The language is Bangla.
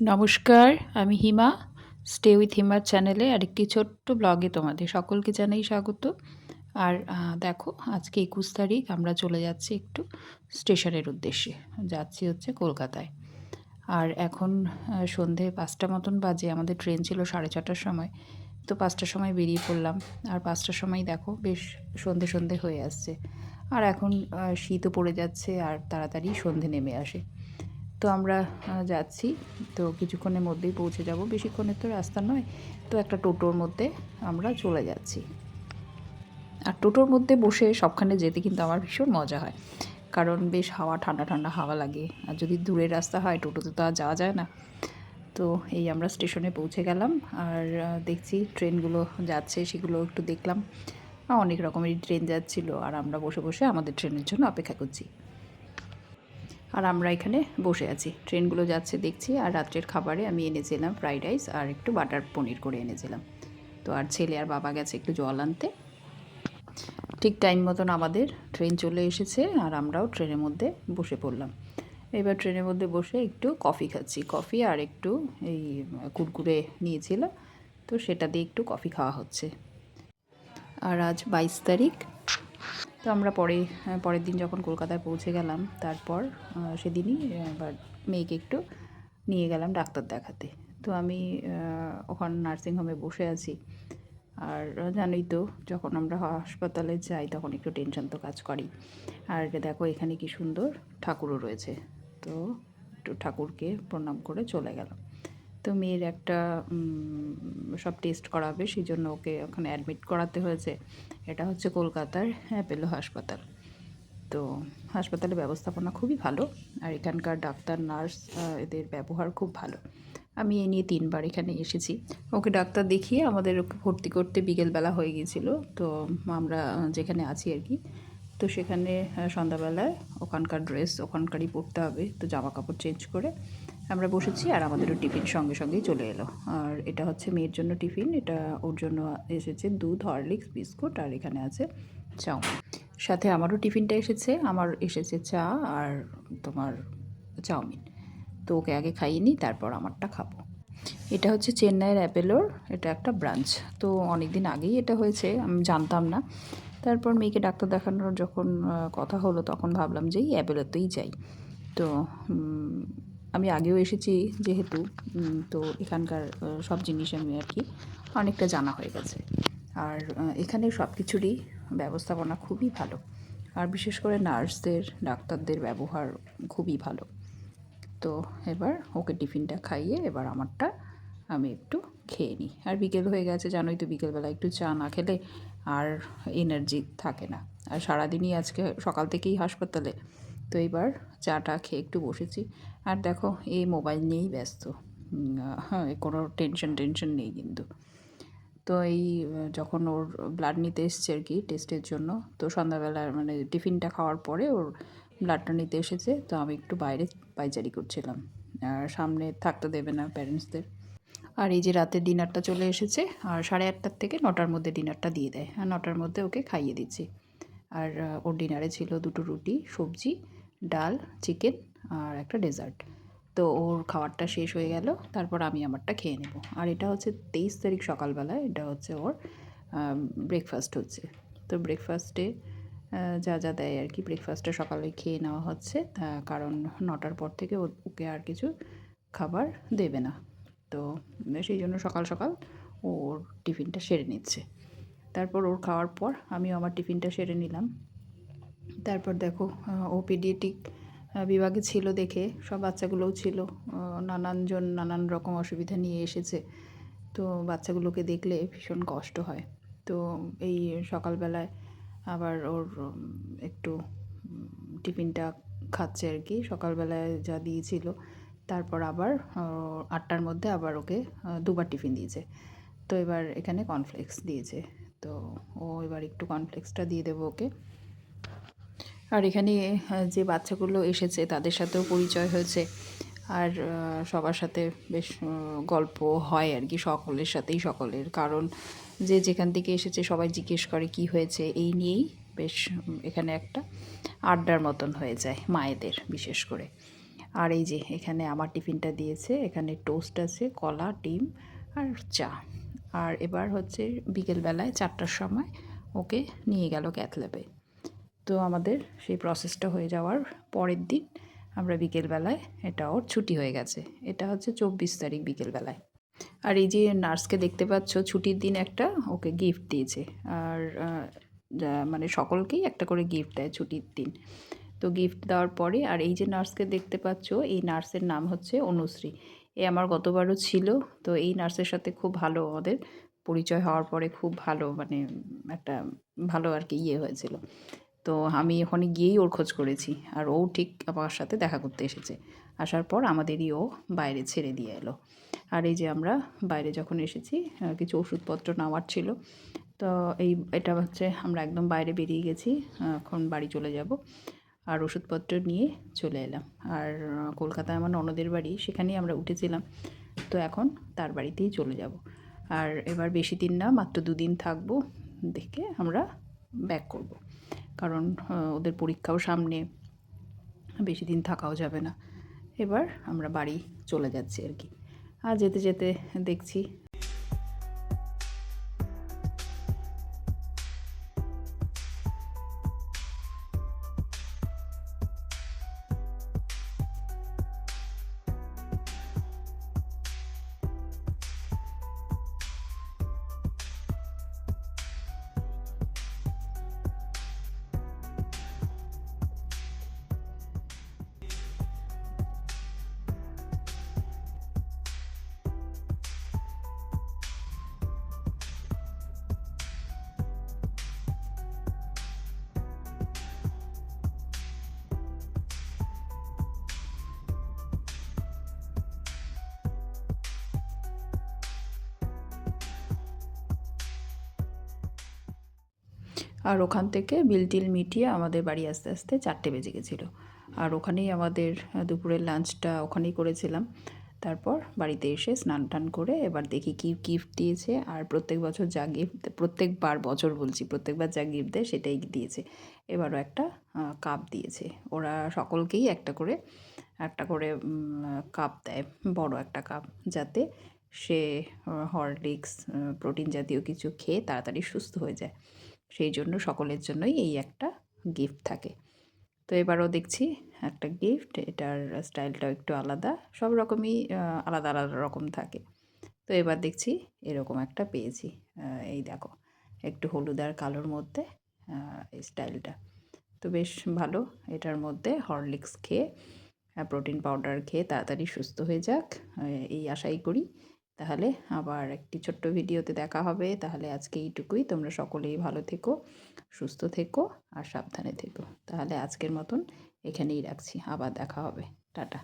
নমস্কার, আমি হিমা। স্টে উইথ হিমার চ্যানেলে আরেকটি ছোট্ট ব্লগে তোমাদের সকলকে জানাই স্বাগত। আর দেখো, আজকে একুশ তারিখ, আমরা চলে যাচ্ছি একটু স্টেশনের উদ্দেশ্যে। যাচ্ছি হচ্ছে কলকাতায়। আর এখন সন্ধে পাঁচটা মতন বাজে, আমাদের ট্রেন ছিল সাড়ে ছটার সময়। তো পাঁচটার সময় বেরিয়ে পড়লাম। আর পাঁচটার সময় দেখো, বেশ সন্ধে সন্ধে হয়ে আসছে। আর এখন শীতও পড়ে যাচ্ছে, আর তাড়াতাড়ি সন্ধে নেমে আসে। তো আমরা যাচ্ছি। তো কিছুক্ষণের মধ্যেই পৌঁছে যাব। বেশিক্ষণের তো রাস্তা নয়। তো একটা টোটোর মধ্যে আমরা চলে যাচ্ছি। আর টোটোর মধ্যে বসে সবখানে যেতে কিন্তু আমার ভীষণ মজা হয়। কারণ বেশ হাওয়া, ঠান্ডা ঠান্ডা হাওয়া লাগে। আর যদি দূরের রাস্তা হয়, টোটোতে তো আর যাওয়া যায় না। তো এই আমরা স্টেশনে পৌঁছে গেলাম। আর দেখছি ট্রেনগুলো যাচ্ছে, সেগুলো একটু দেখলাম। অনেক রকমেরই ট্রেন যাচ্ছিল। আর আমরা বসে বসে আমাদের ট্রেনের জন্য অপেক্ষা করছি। আর আমরা এখানে বসে আছি। ট্রেনগুলো যাচ্ছে দেখছি আর রাত্রের খাবারে আমি এনেছিলাম ফ্রাইড রাইস আর একটু বাটার পনির করে এনেছিলাম। তো আর ছেলে আর বাবা গেছে একটু জল আনতে। ঠিক টাইম মতন আমাদের ট্রেন চলে এসেছে আর আমরাও ট্রেনের মধ্যে বসে পড়লাম। এবার ট্রেনের মধ্যে বসে একটু কফি খাচ্ছি। কফি আর একটু এই কুরকুরে নিয়েছিল। তো সেটা দিয়ে একটু কফি খাওয়া হচ্ছে। আর আজ বাইশ তারিখ। তো আমরা পরে পরের দিন যখন কলকাতায় পৌঁছে গেলাম, তারপর সেদিনই, এবার মেয়েকে একটু নিয়ে গেলাম ডাক্তার দেখাতে। তো আমি ওখানে নার্সিংহোমে বসে আছি। আর জানোই তো, যখন আমরা হাসপাতালে যাই, তখন একটু টেনশন তো কাজ করি আর দেখো, এখানে কি সুন্দর ঠাকুরও রয়েছে। তো একটু ঠাকুরকে প্রণাম করে চলে গেলাম। তো মেয়ের একটা সব টেস্ট করাবে সেই জন্য ওকে ওখানে অ্যাডমিট করাতে হয়েছে। এটা হচ্ছে কলকাতার অ্যাপেলো হাসপাতাল। তো হাসপাতালের ব্যবস্থাপনা খুবই ভালো, আর এখানকার ডাক্তার, নার্স এদের ব্যবহার খুব ভালো। আমি এ নিয়ে তিনবার এখানে এসেছি। ওকে ডাক্তার দেখিয়ে আমাদের ওকে ভর্তি করতে বিকেলবেলা হয়ে গিয়েছিল। তো আমরা যেখানে আছি আর কি, তো সেখানে সন্ধ্যাবেলায় ওখানকার ড্রেস ওখানকারই পরতে হবে। তো জামা কাপড় চেঞ্জ করে আমরা বসেছি আর আমাদেরও টিফিন সঙ্গে সঙ্গেই চলে এলো। আর এটা হচ্ছে মেয়ের জন্য টিফিন, এটা ওর জন্য এসেছে দুধ, হরলিক্স, বিস্কুট, আর এখানে আছে চাউমিন। সাথে আমারও টিফিনটা এসেছে, আমার এসেছে চা আর তোমার চাউমিন। তো ওকে আগে খাইয়ে নিই, তারপর আমারটা খাব। এটা হচ্ছে চেন্নাইয়ের অ্যাপেলোর, এটা একটা ব্রাঞ্চ। তো অনেক দিন আগেই এটা হয়েছে, আমি জানতাম না। তারপর মেয়েকে ডাক্তার দেখানোর যখন কথা হলো, তখন ভাবলাম যে এই অ্যাপেলোতেই যাই। তো আমি আগেও এসেছি যেহেতু তো এখানকার সব জিনিস আমি আর কি অনেকটা জানা হয়ে গেছে। আর এখানে সব কিছুরই ব্যবস্থাপনা খুবই ভালো। আর বিশেষ করে নার্সদের, ডাক্তারদের ব্যবহার খুবই ভালো। তো এবার ওকে টিফিনটা খাইয়ে এবার আমারটা আমি একটু খেয়ে নিই। আর বিকেল হয়ে গেছে, জানোই তো বিকেলবেলা একটু চা না খেলে আর এনার্জি থাকে না। আর সারাদিনই আজকে সকাল থেকেই হাসপাতালে। তো এবার চাটা খেয়ে একটু বসেছি। আর দেখো, এই মোবাইল নিয়েই ব্যস্ত। হ্যাঁ কোনো টেনশন টেনশন নেই কিন্তু। তো এই, যখন ওর ব্লাড নিতে এসছে আর কি টেস্টের জন্য, তো সন্ধ্যাবেলা মানে টিফিনটা খাওয়ার পরে ওর ব্লাডটা নিতে এসেছে। তো আমি একটু বাইরে পাইচারি করছিলাম। আর সামনে থাকতে দেবে না প্যারেন্টসদের আর এই যে রাতের ডিনারটা চলে এসেছে, আর সাড়ে আটটার থেকে নটার মধ্যে ডিনারটা দিয়ে দেয়। আর নটার মধ্যে ওকে খাইয়ে দিচ্ছি। আর ওর ডিনারে ছিল দুটো রুটি, সবজি, ডাল চিকেন আর একটা ডেজার্ট তো ওর খাবারটা শেষ হয়ে গেল, তারপর আমি আমারটা খেয়ে নেব। আর এটা হচ্ছে তেইশ তারিখ সকালবেলায় এটা হচ্ছে ওর ব্রেকফাস্ট হচ্ছে। তো ব্রেকফাস্টে যা যা দেয় আর কি ব্রেকফাস্টটা সকালে খেয়ে নেওয়া হচ্ছে। কারণ নটার পর থেকে ওকে আর কিছু খাবার দেবে না। তো সেই জন্য সকাল সকাল ওর টিফিনটা সেরে নিচ্ছে। তারপর ওর খাওয়ার পর আমিও আমার টিফিনটা সেরে নিলাম। তারপর দেখো ও পিডিয়েটিক বিভাগে ছিল দেখে, সব বাচ্চাগুলোও ছিল নানানজন নানান রকম অসুবিধা নিয়ে এসেছে। তো বাচ্চাগুলোকে দেখলে ভীষণ কষ্ট হয়। তো এই সকালবেলায় আবার ওর একটু টিফিনটা খাচ্ছে আর কি, সকালবেলায় যা দিয়েছিল। তারপর আবার আটটার মধ্যে আবার ওকে দুবার টিফিন দিয়েছে। তো এবার এখানে কর্নফ্লেক্স দিয়েছে। তো ও এবার একটু কনফ্লেক্সটা দিয়ে দেবো ওকে। আর এখানে যে বাচ্চাগুলো এসেছে তাদের সাথেও পরিচয় হয়েছে। আর সবার সাথে বেশ গল্প হয় আর কি সকলের সাথেই সকলের। কারণ যে যেখান থেকে এসেছে সবাই জিজ্ঞেস করে কি হয়েছে, এই নিয়েই বেশ এখানে একটা আড্ডার মতন হয়ে যায় মায়েদের বিশেষ করে। আর এই যে এখানে আমার টিফিনটা দিয়েছে, এখানে টোস্ট আছে, কলা, ডিম আর চা। আর এবার হচ্ছে বিকেলবেলায় চারটার সময় ওকে নিয়ে গেল ক্যাথল্যাবে তো আমাদের সেই প্রসেসটা হয়ে যাওয়ার পরের দিন আমরা বিকেলবেলায় এটা ওর ছুটি হয়ে গেছে। এটা হচ্ছে চব্বিশ তারিখ বিকেলবেলায়। আর এই যে নার্সকে দেখতে পাচ্ছ, ছুটির দিন একটা ওকে গিফট দিয়েছে। আর মানে সকলকেই একটা করে গিফট দেয় ছুটির দিন। তো গিফট দেওয়ার পরে আর এই যে নার্সকে দেখতে পাচ্ছ, এই নার্সের নাম হচ্ছে অনুশ্রী। এ আমার গতবারও ছিল। তো এই নার্সের সাথে খুব ভালো ওদের পরিচয় হওয়ার পরে খুব ভালো মানে একটা ভালো আর কি ইয়ে হয়েছিল। তো আমি ওখানে গিয়েই ওর খোঁজ করেছি আর ও ঠিক আমার সাথে দেখা করতে এসেছে। আসার পর আমাদেরই ও বাইরে ছেড়ে দিয়ে এলো। আর এই যে আমরা বাইরে যখন এসেছি কিছু ওষুধপত্র নেওয়ার ছিল। তো এই, এটা হচ্ছে আমরা একদম বাইরে বেরিয়ে গেছি এখন বাড়ি চলে যাব। আর ওষুধপত্র নিয়ে চলে এলাম। আর কলকাতায় আমার ননদের বাড়ি, সেখানেই আমরা উঠেছিলাম। তো এখন তার বাড়িতেই চলে যাব। আর এবার বেশি দিন না, মাত্র দুদিন থাকব দেখে আমরা ব্যাক করব। কারণ ওদের পরীক্ষাও সামনে, বেশি দিন থাকাও যাবে না। এবার আমরা বাড়ি চলে যাচ্ছি আর কি। আর যেতে যেতে দেখছি আর ওখান থেকে বিল টিল মিটিয়ে আমাদের বাড়ি আস্তে আস্তে চারটে বেজে গেছিল। আর ওখানেই আমাদের দুপুরের লাঞ্চটা ওখানেই করেছিলাম। তারপর বাড়িতে এসে স্নান টান করে এবার দেখি কি গিফট দিয়েছে। আর প্রত্যেক বছর যা গিফট প্রত্যেকবার বছর বলছি, প্রত্যেকবার যা গিফট দেয় সেটাই দিয়েছে। এবারও একটা কাপ দিয়েছে। ওরা সকলকেই একটা করে একটা করে কাপ দেয়। বড় একটা কাপ যাতে সে হরলিক্স প্রোটিন জাতীয় কিছু খেয়ে তাড়াতাড়ি সুস্থ হয়ে যায়। সেই জন্য সকলের জন্যই এই একটা গিফট থাকে। তো এবারও দেখছি একটা গিফট এটার স্টাইলটাও একটু আলাদা, সব রকমই আলাদা আলাদা রকম থাকে। তো এবার দেখছি এরকম একটা পেয়েছি। এই দেখো, একটু হলুদ আর কালোর মধ্যে এই স্টাইলটা তো বেশ ভালো, এটার মধ্যে হরলিক্স খেয়ে প্রোটিন পাউডার খেয়ে তাড়াতাড়ি সুস্থ হয়ে যাক এই আশাই করি। তাহলে আবার একটি ছোট্ট ভিডিওতে দেখা হবে। তাহলে আজকে এইটুকুই। তোমরা সকলেই ভালো থেকো, সুস্থ থেকো আর সাবধানে থেকো। তাহলে আজকের মতন এখানেই রাখছি। আবার দেখা হবে। টাটা।